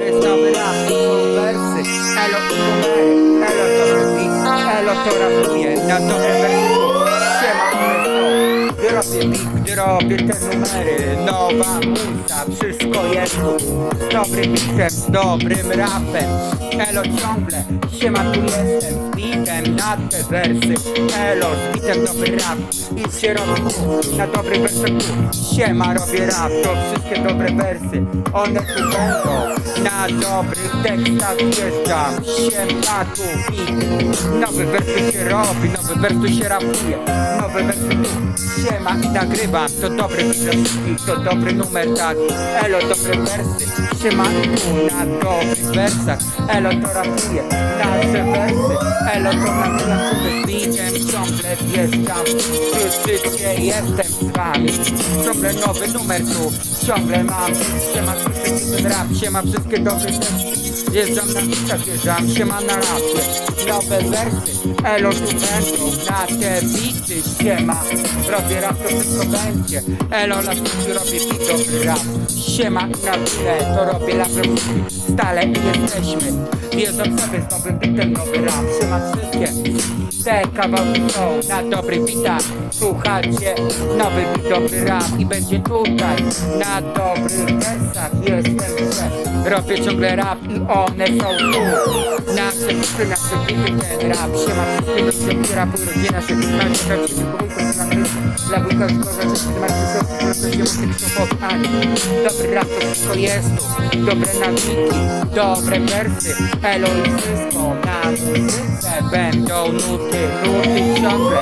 jest nowy rap, to wersy. Elo i numery, elo to robi, elo to rapuje Na dobre wersy, siema są Gdy robię beat, gdy robię te numery. Nowa muza, wszystko jest tu. Z dobrym beatem, z dobrym rapem. Elo ciągle, siema tu jestem. Z na te wersy. Elo, z dobry rap. I się robi tu, na dobry wersach tu. Siema, robię rap, to wszystkie dobre wersy. One tu będą Na dobrych tekstach wjeżdżam Siema tu beat Nowy wers tu się robi, nowy wers tu się rapuje Nowe wersy Siema i nagrywam To dobry wszystkich, to dobry numer tak. Elo, dobre wersy Siema i tu na dobrych wersach. Elo to rapuje Nasze wersy. Elo to nagrywam sobie beatem Ciągle wjeżdżam. Słyszycie, jestem z wami. Ciągle nowy numer tu Ciągle mam. Siema, słyszycie ten rap Siema, wszystkie dobre teksty Jeżdżam na bitach, wjeżdżam Siema na rapie Nowe wersy Elo tu będą Na te bity Siema. Robię rap, to wszystko będzie. Elo na robię bit, dobry rap Siema i na tyle To robię rap, Stale jesteśmy. Wiedzą sobie z nowym bitem nowy rap Siema wszystkie. Te kawałki są na dobrych bitach. Słuchajcie, nowy bit, dobry rap I będzie tutaj na dobrych wersach. Jestem, że robię ciągle rap I one są tu. Nasze bity, nasze bity, ten rap. Siema wszystkim ludziom i rapuj rodzina się na myśl Dla wujka z gorza, że się macie sosy Proszę się muzycznie pod ani Dobry rap to wszystko jest tu. Dobre nawiki, dobre wersy. Elo i wszystko na muzyce Będą nuty, nuty ciągle.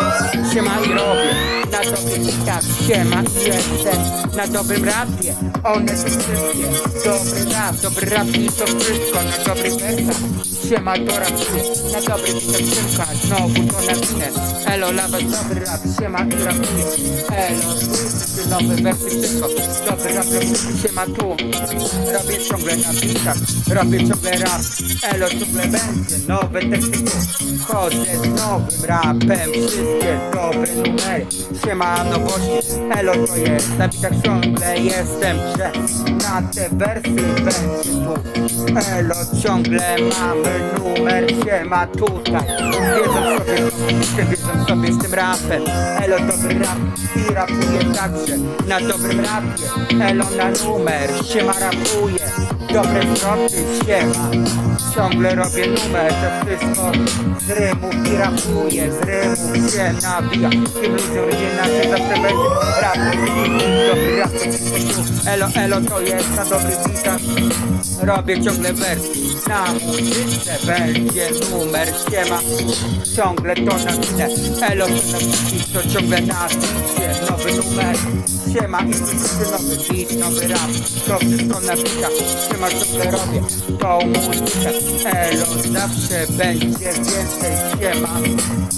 Siema i robię. Na dobrych bitach Siema i jestem na dobrym rapie One są wszystkie. Dobry rap, dobry rap i to wszystko. Na dobrych wersach Siema to rapuje Na dobrych bitach Siemka, znowu to na winę Elo, lawa, dobry rap Siema i rapuje Elo, nowe wersy Wszystko, dobry rap, rapuje Siema tu Robię ciągle na bitach Robię ciągle rap Elo, ciągle będzie Nowe teksty Chodzę z nowym rapem Wszystkie dobre numery Siema nowości Elo to jest Na bitach ciągle jestem Że na te wersy będzie tu Elo ciągle mamy numer Siema tutaj Wiedzą sobie wiedzą sobie z tym rapem Elo dobry rap I rapuje także. Na dobrym rapie Elo na numer Siema rapuje Dobre zwroty Siema Ciągle robię numer To wszystko z rymów i rapuję Z rymów się nabija. Tym ludziom rodzina się zawsze będzie Rap Dobry rap Elo elo to jest na dobrych bitach Robię ciągle wersy. Na muzyce będzie numer. Siema. Ciągle to na minę. Elo to na to ciągle na bicie Nowy numer Siema. I wszyscy nowy beat, nowy rap. To wszystko na bitach Siema ciągle robię. Tą muzykę Elo zawsze będzie więcej. Siema.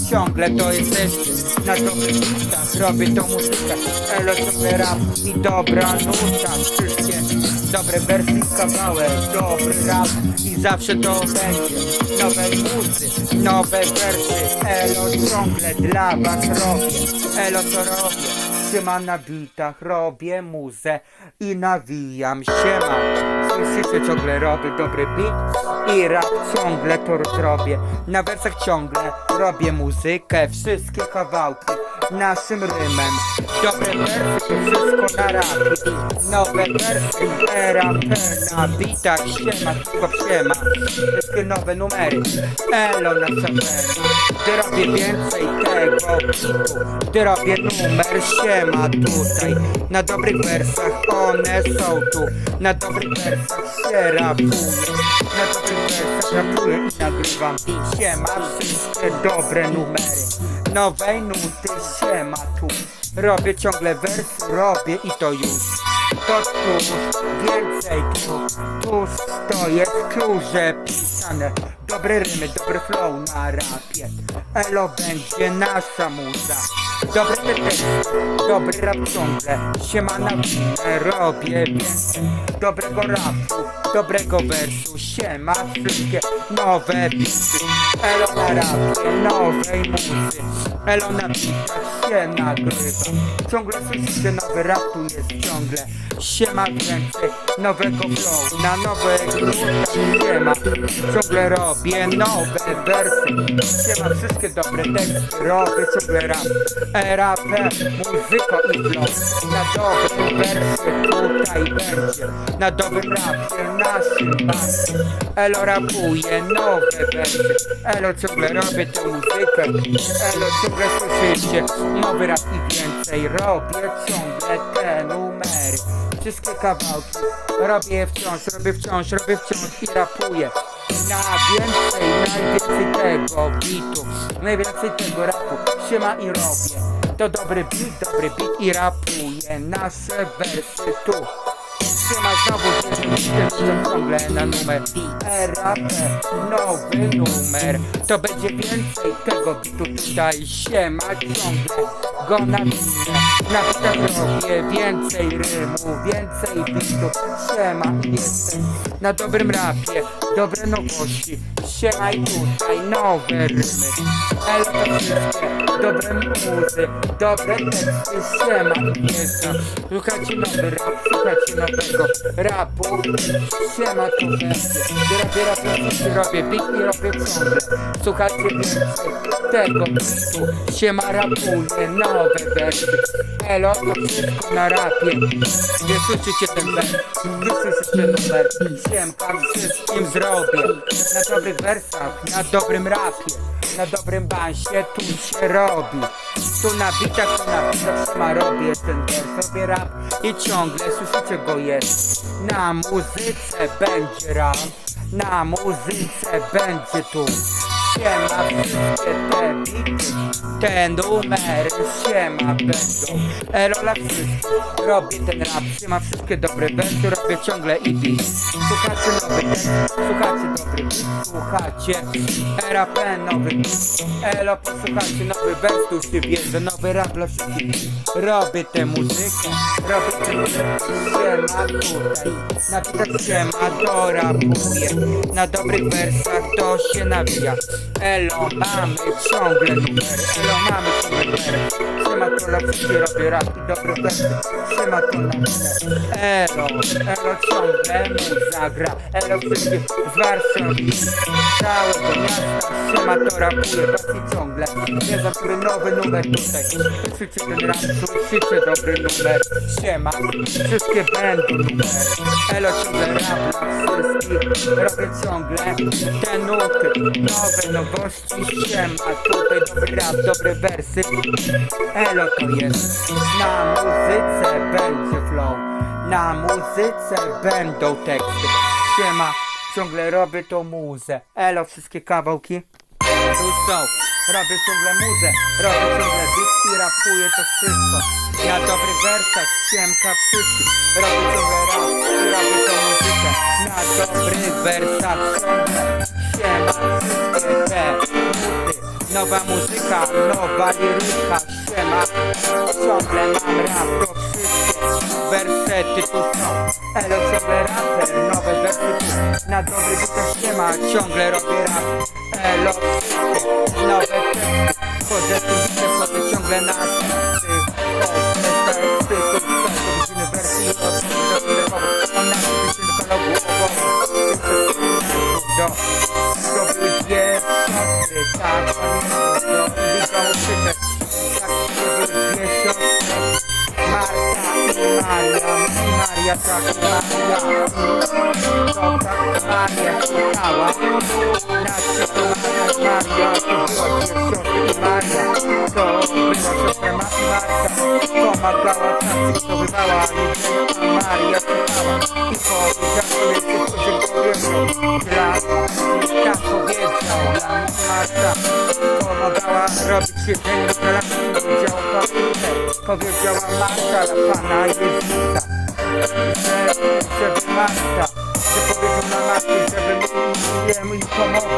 Ciągle to jesteście. Na dobrych bitach robię tą muzykę. Elo ciągle rap i dobra nuta. Wszystkie dobre wersy kawałek. Dobry rap i zawsze to będzie. Nowe muzy, nowe wersy Elo ciągle dla was robię. Elo to robię Siema na bitach, robię muzę i nawijam siema Słyszycie, ciągle robię dobry beat i rap ciągle to robię. Na wersach ciągle robię muzykę, wszystkie kawałki naszym rymem. Dobre wersy, wszystko na rapie Nowe wersy, era na bitach Siema, tylko siema Wszystkie nowe numery Elo na saferu Gdy robię więcej tego Gdy robię numer siema tutaj. Na dobrych wersach one są tu. Na dobrych wersach się rapuje Na dobrych rapuję i nagrywam. Siema, wszystkie dobre numery. Nowej nuty siema tu. Robię ciągle wersy, robię i to już. To tuż, więcej tu. Tuż to jest kluże pisane Dobre rymy, dobry flow na rapie. Elo będzie nasza muza Dobre te teksty, dobry rap ciągle. Siema na winę, robię więcej Dobrego rapu, dobrego wersu. Siema wszystkie nowe bity Elo na rapie, nowej muzy Elo na bitach się nagrywa. Ciągle słyszycie nowy rap tu jest ciągle. Siema więcej nowego flow Na nowe grudach siema Ciągle robię nowe wersy. Siema wszystkie dobre teksty Robię ciągle rap. E-rap, muzyko i flow. Na dobre wersy tutaj będzie. Na dobrym rapie naszym bandzie Elo rapuje nowe wersy. Elo ciągle robię tę muzykę. Elo ciągle słyszycie Nowy rap i więcej Robię ciągle te numery. Wszystkie kawałki Robię wciąż, robię wciąż, robię wciąż i rapuję. Na więcej, najwięcej tego bitu Najwięcej tego rapu Siema i robię. To dobry beat, dobry beat i rapuję Nasze wersy tu Siema znowu jestem ciągle na numer RAP, nowy numer. To będzie więcej tego bitu tutaj. Siema ciągle go Na bitach robię więcej rymu, więcej bitu Siema jestem na dobrym rapie. Dobre nowości. Siema i tutaj nowe rymy. Wszystkie dobre muzy. Dobre teksty. Siema jestem Słuchajcie nowy rap, słuchajcie nowego rapu. Siema to będzie Robię rap, robię. Beat i robię ciągle Słuchajcie więcej tego bitu Siema rapuje nowe wersy Elo to wszystko na rapie. Nie słyszycie ten wers? Nie słyszycie numer Siemka wszystkim zrobię. Na dobrych wersach, na dobrym rapie. Na dobrym bansie tu się robi. Tu na bitach, tu na bitach Siema robię ten wers. Robię rap i ciągle słyszycie go jest. Na muzyce będzie rap. Na muzyce będzie tu Siema wszystkie te bity Te numery siema będą Erola wszystko Robię ten rap. Siema wszystkie dobre wersy Robię ciągle i beat. Słuchacie nowy tekst Słuchacie dobry beat. Słuchacie RAP nowy Elo posłuchajcie nowy wers Tu się bierze Nowy rap dla wszystkich. Robię tę muzykę Robię tę muzykę. Siema tutaj Na bitach siema to rapuję. Na dobrych wersach to się nawija Elo mamy ciągle numery. Elo mamy ciągle numery. Siema to dla wszystkich robię rap i dobre wersy Siema to na minę Elo, elo ciągle mu zagra. Elo wszystkich z Warszawy Całego miasta Siema to rapuje i ciągle. Nie za który nowy numer tutaj. Słyszycie ten rap, słyszycie dobry numer. Siema, wszystkie będą numery. Elo ciągle rap wszystkich Robię ciągle te nuty. Nowe nowości Siema, tutaj dobry rap, dobre wersy. Elo to jest. Na muzyce będzie flow. Na muzyce będą teksty. Siema, ciągle robię tą muzę. Elo, wszystkie kawałki. Tu Robię ciągle muzę, robię ciągle i rapuję to wszystko. Na dobrych wersach, siemka wszystkich Robię ciągle rap robię tą muzykę. Na dobrych wersach Siema wszystkie te Nowa muzyka, nowa liryka. Siema, ciągle mam rap. To wszystkie wersety tu są Elo ciągle raper, nowe wersy tu Na dobry bitach siema, ciągle robię rap Elo, wszystkie nowe teksty Chodzę tu widzę sobie ciągle na teksty Chodzę teksty, tu są to godziny wersji i odcinki do telefonu Mam na tym katalogu owocu do Zdobyły dwie siostry, tak, do Widzą krzyczeć Maria, Maria, tak, Maria Maria Maria, Maria Maria To była siostra Ma i Marta Pomagała, tak, przygotowywała Jedzenie, a Maria szukała I powiedziała sobie, co się powiem Dla tak powiedział dla Marta Pomagała robić jedzenie dla lat Powiedziała Paulinę Powiedziała Marta dla Pana Jezusa Że, żeby Marta Że powiedział na Marty, żebym jemu i pomogła.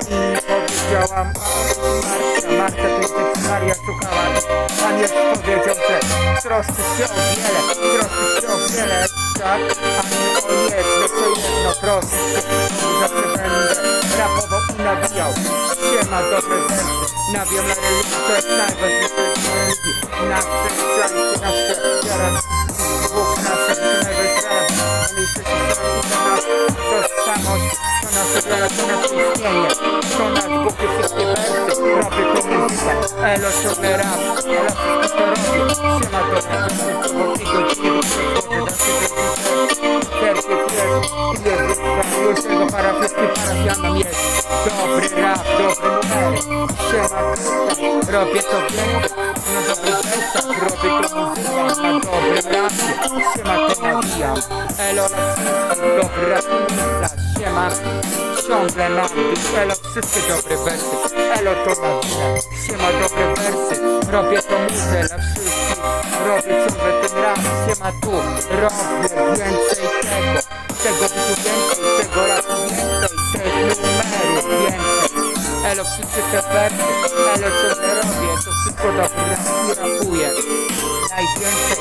I powiedziałam, Marta, Marta, to jest Maria słuchała. Pan jest powiedział, że troszczy się o wiele, troszczy się o wiele, tak? A nie o jedno, co jedno, proszę zawsze będę rapował i nawijał. Siema, dobre nawijam na to jest najważniejsze w. Nasze szczęście, nasze wiara, Bóg to strony to nas tożsamość, to nasze to nasze istnienie, to nasz Bóg i wszystkie wersy, robię to muzykę, elo, ciągle rap, wszystko to robię, dobre wersy, bo ty godziny da się wypisać, serce jest, jest, już tego parafeski parafianom jest, dobry rap, dobre numery, siema, robię to więcej, na dobrych wersach, robię to muzykę, na dobrym rapie, siema, to nawijam, elo, dobra pizza, siema, ciągle mam być, elo, wszystkie dobre wersy, elo, to nawijam, siema, dobre wersy, robię to muzykę dla wszystkich, robię ciągle ten rap, siema, tu, robię więcej tego, tego tu więcej, tego rapu więcej, więcej, elo, wszystkie te wersy, elo, ciągle robię, to wszystko dobre rapuję, najwięcej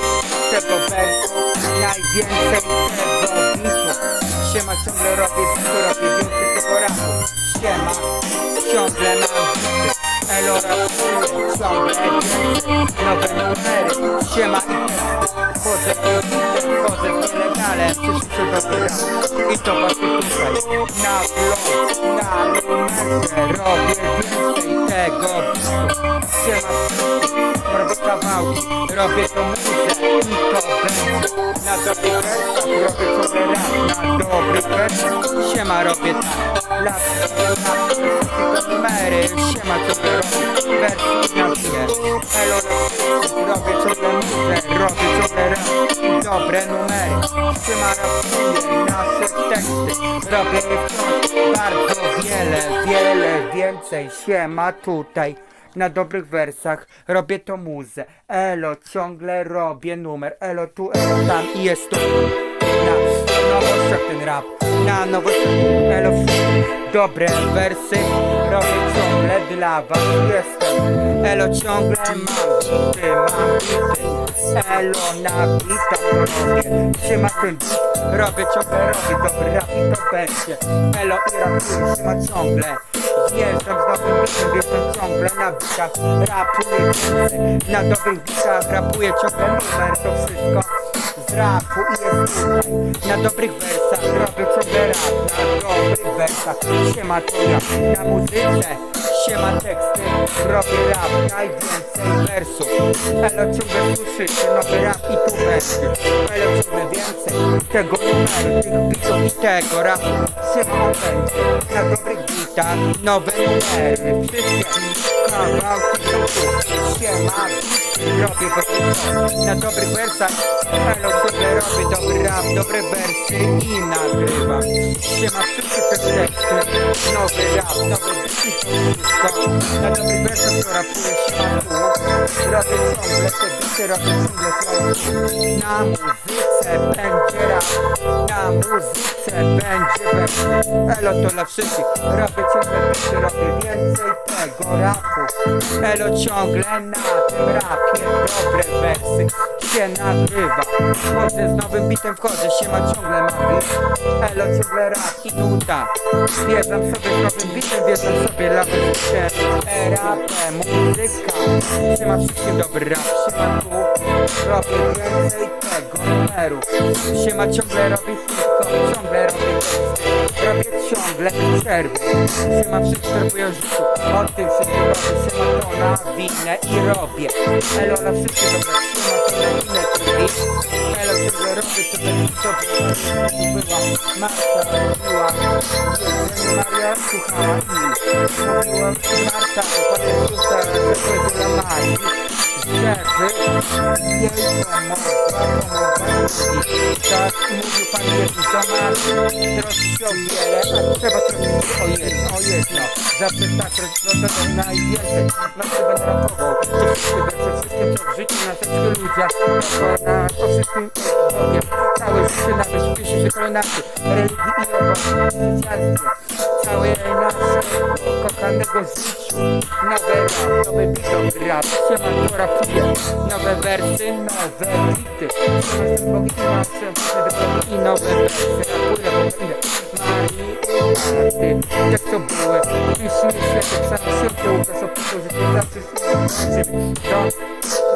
tego wersu, najwięcej tego bitu. Siema ciągle robię bitu, robię więcej tego rapu. Siema, ciągle mam bity. Elo rapuję, ciągle więcej. Nowe numery, siema i w bity, wchodzę w nielegalę, przyszły dobry rap. Robię więcej tego. Siema robię kawałki, robię to muzę i to będzie. Na dobrych wersach robię sobie rap, na dobrych wersach Siema robię tak, lat, lat, numery Siema ciągle robię, wersy na mnie Elo robię ciągle muzę, robię rap. I dobre numery Siema rapuję nasze teksty, robię wciąż bardzo wiele, wiele więcej. Siema tutaj na dobrych wersach, robię to muzę, elo, ciągle robię numer, elo tu, elo tam i jest to na nowościach ten rap, na nowościach, dobre wersy, robię ciągle dla was, jestem, elo ciągle mam bity, mam bity, elo na bita robię, trzyma bit, robię ciągle, robię dobry rap i to będzie, elo i rapuję, trzyma ciągle, Wjeżdżam z nowym bitem, wjeżdżam ciągle na bitach Rapuję więcej, na dobrych bitach Rapuję ciągle numer, to wszystko z rapu i jest tutaj. Na dobrych wersach robię ciągle rap Na dobrych wersach, siema to ja Na muzyce, siema teksty. Robię rap, najwięcej wersów. Elo ciągle słyszycie, nowy rap i tu będzie Elo ciągle więcej tego numeru, tych bitów i tego rapu. Siema będzie, na dobrych Nowe numery, wszystkie kawałki Siema, robię tylko Na dobrych wersach Elo ciągle robię dobry rap, dobre wersy i nagrywam Siema, wszystkie te teksty Nowy rap, to wszystko Na dobrych wersach to rapuję siema tu Robię ciągle te bity, robię ciągle flow Na muzyce będzie rap Na muzyce będzie wersy Elo to dla wszystkich Robię ciągle bity, robię więcej tego rapu. Elo ciągle na tym rapie Dobre wersy się nagrywa Wchodzę z nowym bitem, wchodzę, siema ciągle mam bit Elo ciągle rap i Wjeżdżam sobie z nowym bitem, wjeżdżam sobie lawę się Rapę, muzyka. Siema wszystkim dobry rap, tu Robię więcej tego numeru. Siema ciągle robię wszystko, ciągle robię teksty. Robię ciągle przerwy. Siema o życiu. O tym wszystkim robię, siema to na winę i robię. Elo na wszystkie dobre, siema to na winę TV Elo ciągle robię, to będzie to była Marta robiła Maria słuchała i Mówiła Marta, to powiedziała Marii Tak mówił Pan Jezus do nas, troszczy się o wiele, a trzeba troszczyć się o jedno, o jedno. Zawsze tak, no to najwięcej, no to będę rapował. To wszystkie wersy, wszystkie co w życiu, na wszystkich ludziach, to na o wszystkim Bogiem. Całe życie na bezpieczeństwie się kolejnacy, religii i obywatelstwie. Całe naszego kochanego życiu. Nowe rap, nowe bito rap, siema to rapuje. Nowe wersy, nowe bity. Siema jestem Bogiem i mam przemysły i nowe wersy. Rapuję, ile Marii Marty. Tak to były, piszmy się, tak święty Łukasz opisał, że nie zawsze się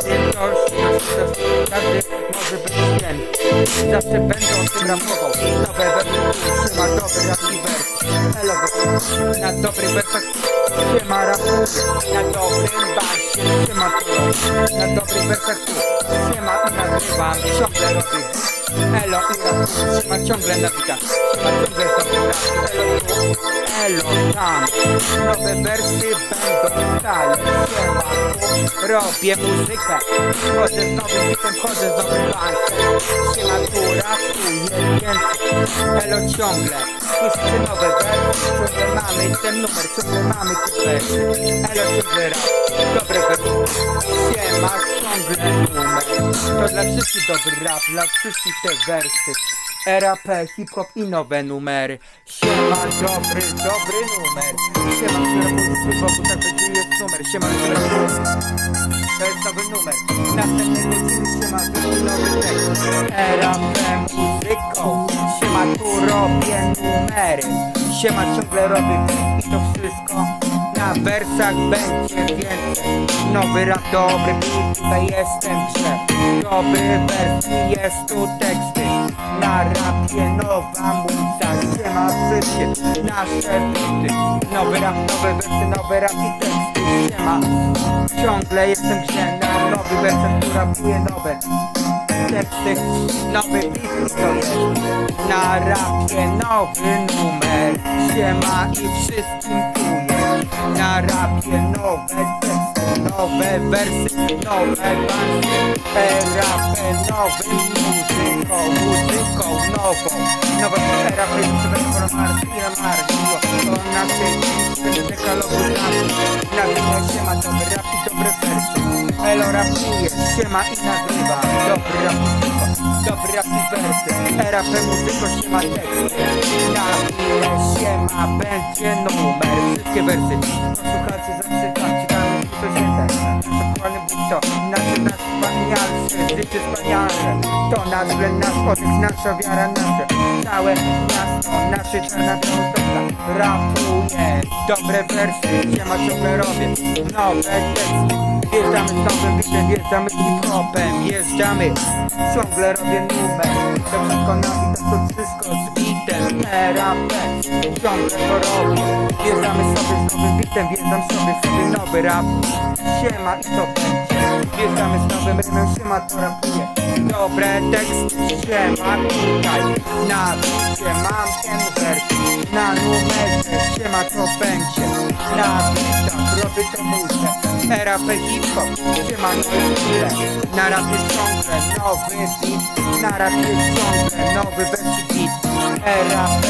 do Wielkość, każdy może być święty. Zawsze będę o tym rapował. Nowe wersy, trzyma dobry rap i wers. Elo, na dobrych wersach trzyma rapuje. Na dobrym basie trzyma tu. Na dobrych wersach tu trzyma i nagrywa. Ciągle robię. Elo. Trzyma ciągle nabita. Trzyma ciągle rap. Elo tam. Nowe wersy będą stale. Siema tu. Robię muzykę. Chodzę z nowym bitem, chodzę z nowym bansem. Siema tu, rapuję więcej. Elo ciągle. Słyszycie nowe wersy. Ciągle mamy ten numer. Ciągle mamy te wersy. Elo ciągle rap. Dobre wersy. Siema ciągle numer. To dla wszystkich dobry rap. Dla wszystkich te wersy. RAP, hip-hop i nowe numery. Siema, dobry, dobry numer. Siema, który mówi boku, tak będzie jest numer. Siema, który To jest nowy numer. Następny lecimy, siema, nowy tekst. RAP muzyką. Siema, tu robię numery. Siema, ciągle robię i to wszystko. Na wersach będzie więcej. Nowy rap, dobry tutaj jestem grze. Dobry wers i jest tu teksty. Na rapie nowa muza, siema wszystkie nasze bity. Nowy rap, nowe wersy, nowe rap i teksty, siema. Ciągle jestem grze nowy wersach, tu rapuję nowe teksty. Nowy beat to jest. Na rapie nowy numer, siema i wszystkim tu. Na rapie nowe teksty, nowe wersy, nowe bansy. Rapę nowym muzyką, muzyką nową. Nowa era, prezydent Martina Martino. To naszej listy dekalogu rapu. Nagrywa się ma dobry rap i dobre wersy. Elo rapuje, siema i nagrywa. Dobry rap muzyko, dobry rap i wersy. RAP muzyko, siema teksty. Na ile siema będzie numer. Wszystkie wersy. Posłuchajcie, zaczytajcie, tam ten. Aktualny to nasze nasz wspanialsze, życie wspaniale To względ, nasz oddech, nasza wiara, nasze Całe miasto, nasze czarna białostocka Rapuje, dobre wersy, siema ciągle robię Nowe teksty, wjeżdżamy z bitem, wjeżdżamy z hip-hopem. Jeżdżamy, ciągle robię numer. To wszystko na to wszystko z bitem. RAP, ciągle to robię. Wjeżdżamy sobie z nowym bitem, wjeżdżam sobie sobie nowy rap. Siema i to będzie. Wjeżdżamy z nowym rymem, siema to rapuje Dobre teksty, siema tutaj. Na bicie mam ten wers Na numerze, siema to będzie. Na bitach robię to muszę RAP hip-hop, siema no i tyle Na rapie ciągle nowy beat Na rapie ciągle nowy wersji beat RAP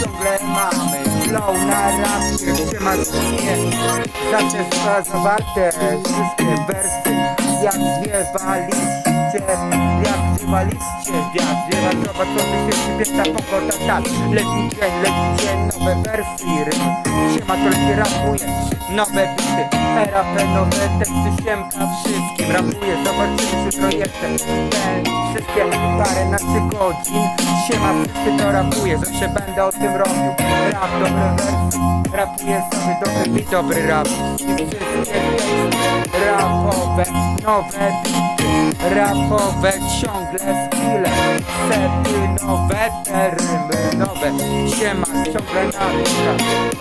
ciągle mamy Flow na rapie, siema świnie Zawsze zawarte wszystkie wersy Jak zwiewa liście Jak zwiewa liście Wiatr zwiewa, zobacz co ty się przybiegła pogoda tak. Letni dzień, nowe wersy rym Siema to lepiej rapuje. Nowe bity, RAP, nowe teksty Siemka wszystkim rapuje. Zobaczymy się projektem. Ten, wszystkie paręnaście godzin. Siema wszyscy to rapuje. Zawsze będę o tym robił. Rap, dobre wersy. Rapuję sobie dobry beat, dobry rap. I wszystkie teksty Rapowe, nowe bity Rapowe ciągle skille Sety nowe, te rymy nowe. Siema, ciągle na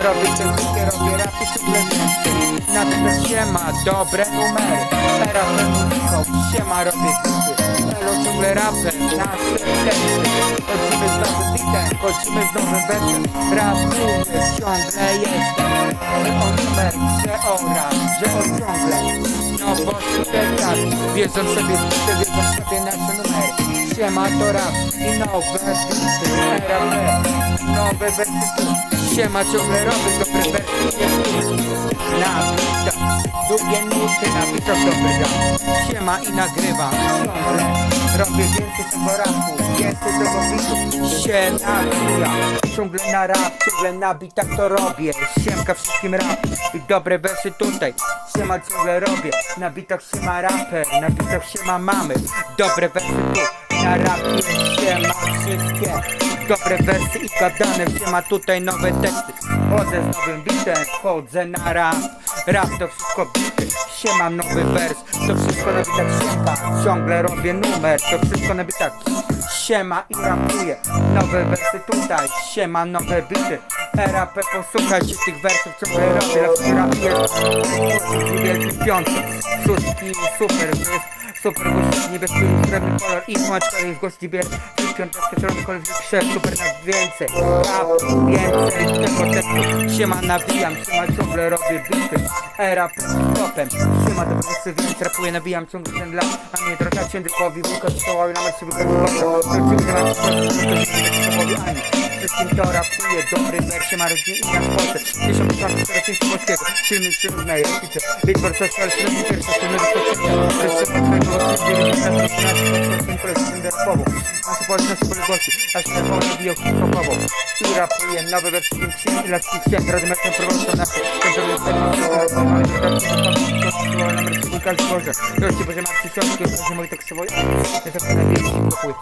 Robię te wszystkie, robię rapy ciągle więcej Na te siema, dobre numery. Rapę muzyką, siema, robię bity Elo ciągle rapem, nasze teksty Chodzimy z nowym bitem, chodzimy z nowym wersem Rapuję, ciągle jestem Że o numer, że rap, że o ciągle bo tutaj tak Wiedzą sobie, bity, wiedzą sobie nasze numery Siema to rap i nowe bity RAP, nowe wersy tu Siema ciągle robię dobre wersy jest Na bitach, długie nuty na dobry rap Siema i nagrywam ciągle Robię więcej tego rapu, więcej tego bitu. Się nabija Ciągle na rap, ciągle na bitach to robię. Siemka wszystkim rap i dobre wersy tutaj. Siema ciągle robię, na bitach się raper Na bitach się ma mamy, dobre wersy tu Na rapie się ma wszystkie. Dobre wersy i gadane, się ma tutaj nowe teksty Chodzę z nowym bitem, chodzę na rap Rap to wszystko bity, się ma nowy wers. To wszystko na bitach siemka, ciągle robię numer. To wszystko na bitach siema i rapuję Nowe wersy tutaj, siema nowe bity RAP posłuchajcie tych wersów ciągle robię Lepszy rap jest wielki piątek. Szóstki super, to super gości niebieski srebrny kolor i smaczka jest gości bier I piąteczkę czerwony kolor krzew super na więcej. Rap, więcej tego tekstu Siema nawijam, siema ciągle robię bity. RAP z topem Siema do prostu więc rapuję, nawijam ciągle ten dla A mnie droga ciędrykowi, wujkowi, stołowi, na marszy wujkowi Wrócimy na stołowi ani Wszystkim to rapuje, dobry wersie ma rodzin i nasz poszedł Tysiąc czwarty, czterdzieści polskiego. Filmy, filmy, na jeździcie Bitwar, social, filmy, pierwsze, filmy, wyskoczycie Wszyscy od twojego nasze społeczności poległości, aż na wolę biją hip-hopową i rapuje nowe we wszystkim księg i laski księg, rozumiecie prowadzą nasze. Końcowe stanowisko, mamy wydatki na mercy wujka Boże, Proszę Boże, ma przysiądki, że moi tak swoje, ja to na wielki pokój.